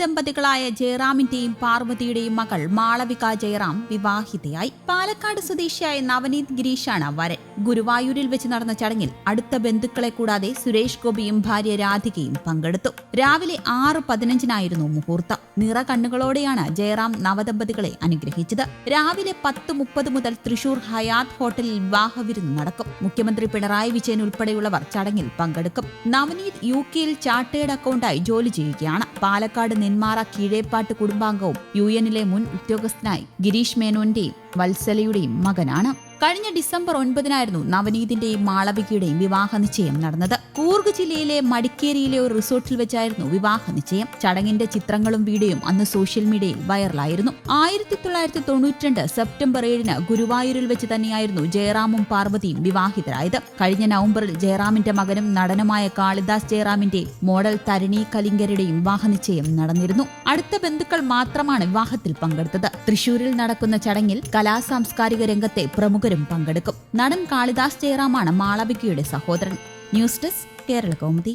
ദമ്പതികളായ ജയറാമിന്റെയും പാർവതിയുടെയും മകൾ മാളവിക ജയറാം വിവാഹിതയായി. പാലക്കാട് സ്വദേശിയായ നവനീത് ഗിരീഷാണ് വരൻ. ഗുരുവായൂരിൽ വെച്ച് നടന്ന ചടങ്ങിൽ അടുത്ത ബന്ധുക്കളെ കൂടാതെ സുരേഷ് ഗോപിയും ഭാര്യ രാധികയും പങ്കെടുത്തു. രാവിലെ ആറ് പതിനഞ്ചിനായിരുന്നു മുഹൂർത്തം. നിറ കണ്ണുകളോടെയാണ് ജയറാം നവദമ്പതികളെ അനുഗ്രഹിച്ചത്. രാവിലെ പത്ത് മുപ്പത് മുതൽ തൃശൂർ ഹയാത്ത് ഹോട്ടലിൽ വിവാഹവിരുന്ന് നടക്കും. മുഖ്യമന്ത്രി പിണറായി വിജയൻ ഉൾപ്പെടെയുള്ളവർ ചടങ്ങിൽ പങ്കെടുക്കും. നവനീത് യു കെയിൽ ചാർട്ടേഡ് അക്കൗണ്ടായി ജോലി ചെയ്യുകയാണ്. പാലക്കാട് നെന്മാറ കീഴേപ്പാട്ട് കുടുംബാംഗവും യു എനിലെ മുൻ ഉദ്യോഗസ്ഥനായി ഗിരീഷ് മേനോന്റെയും വത്സലയുടെയും മകനാണ്. കഴിഞ്ഞ ഡിസംബർ ഒൻപതിനായിരുന്നു നവനീതിന്റെയും മാളവികയുടെയും വിവാഹ നിശ്ചയം നടന്നത്. കൂർഗ് ജില്ലയിലെ മടിക്കേരിയിലെ ഒരു റിസോർട്ടിൽ വെച്ചായിരുന്നു വിവാഹ നിശ്ചയം ചടങ്ങിന്റെ ചിത്രങ്ങളും വീഡിയോയും അന്ന് സോഷ്യൽ മീഡിയയിൽ വൈറലായിരുന്നു. ആയിരത്തി തൊള്ളായിരത്തി തൊണ്ണൂറ്റിരണ്ട് സെപ്റ്റംബർ ഏഴിന് ഗുരുവായൂരിൽ വെച്ച് തന്നെയായിരുന്നു ജയറാമും പാർവതിയും വിവാഹിതരായത്. കഴിഞ്ഞ നവംബറിൽ ജയറാമിന്റെ മകനും നടനുമായ കാളിദാസ് ജയറാമിന്റെ മോഡൽ തരണി കലിംഗരുടെയും വിവാഹ നിശ്ചയം നടന്നിരുന്നു. അടുത്ത ബന്ധുക്കൾ മാത്രമാണ് വിവാഹത്തിൽ പങ്കെടുത്തത്. തൃശൂരിൽ നടക്കുന്ന ചടങ്ങിൽ കലാ സാംസ്കാരിക രംഗത്തെ പ്രമുഖരും പങ്കെടുക്കും. നടൻ കാളിദാസ് ജയറാമാണ് മാളവികയുടെ സഹോദരൻ. News desk Kerala Kaumudi.